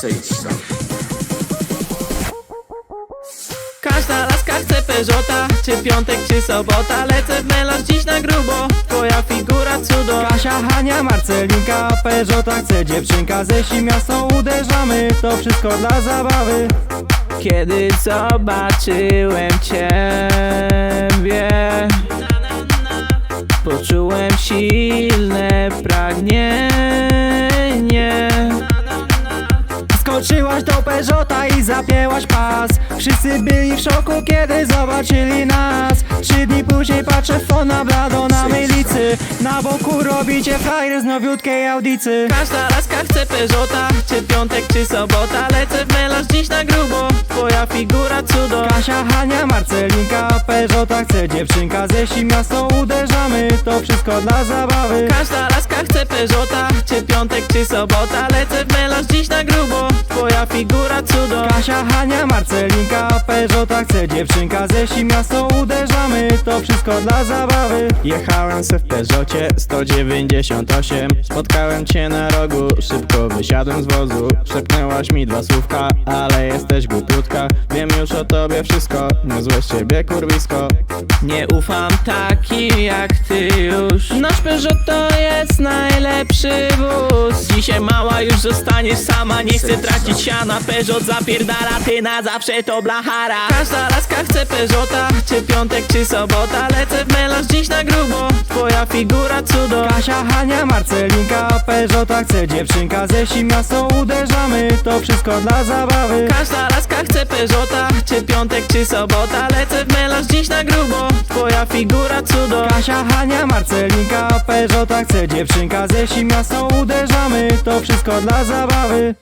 Tam. Każda laska chce Peugeota Czy piątek, czy sobota. Lecę w melarz dziś na grubo. Twoja figura cudo. Kasia, Hania, Marcelinka, Peugeota chce dziewczynka Ze miasto uderzamy, to wszystko dla zabawy. Kiedy zobaczyłem Ciebie Poczułem silne pragnienie Skoczyłaś do Peugeota i zapięłaś pas. Wszyscy byli w szoku, kiedy zobaczyli nas. Trzy dni później patrzę fona blado na mylicy. Na boku robicie frajer z nowiutkiej audicy. Każda laska chce Peugeota. Czy piątek, czy sobota? Lecę w melarz dziś na grubo. Twoja figura cudo. Kasia, Hania, Marcelinka, Peugeota chce dziewczynka Ze miasto uderzamy, wszystko dla zabawy. Każda laska chce Peugeota Czy piątek, czy sobota. Lecę w melarz dziś na grubo. Twoja figura cudo. Kasia, Hania, Marcelinka, Peugeota chce dziewczynka Ze wsi miasto uderzamy, to wszystko dla zabawy. Jechałem se w Peugeocie 198 Spotkałem cię na rogu, szybko wysiadłem z wozu. Szepnęłaś mi dwa słówka, ale jesteś głupiutka. Wiem już o tobie wszystko, niezłe z ciebie kurwisko. Nie ufam takim jak ty już. Nasz Peugeot to jest najlepszy wóz. Dzisiaj mała już zostaniesz sama Nie chcę tracić siana. Peugeot zapierdala Ty na zawsze to blachara. Każda laska chce Peugeota Czy piątek czy sobota. Lecę w melarz dziś na grubo. Twoja figura cudo. Kasia, Hania, Marcelinka, Peugeota chce dziewczynka. Ze wsi miasto uderzamy, to wszystko dla zabawy. Każda laska chce Peugeota Czy piątek czy sobota. Lecę w melarz dziś na grubo Twoja figura cudo. Kasia, Hania, Marcelinka, Peugeota chce dziewczynka Ze miasto uderzamy, to wszystko dla zabawy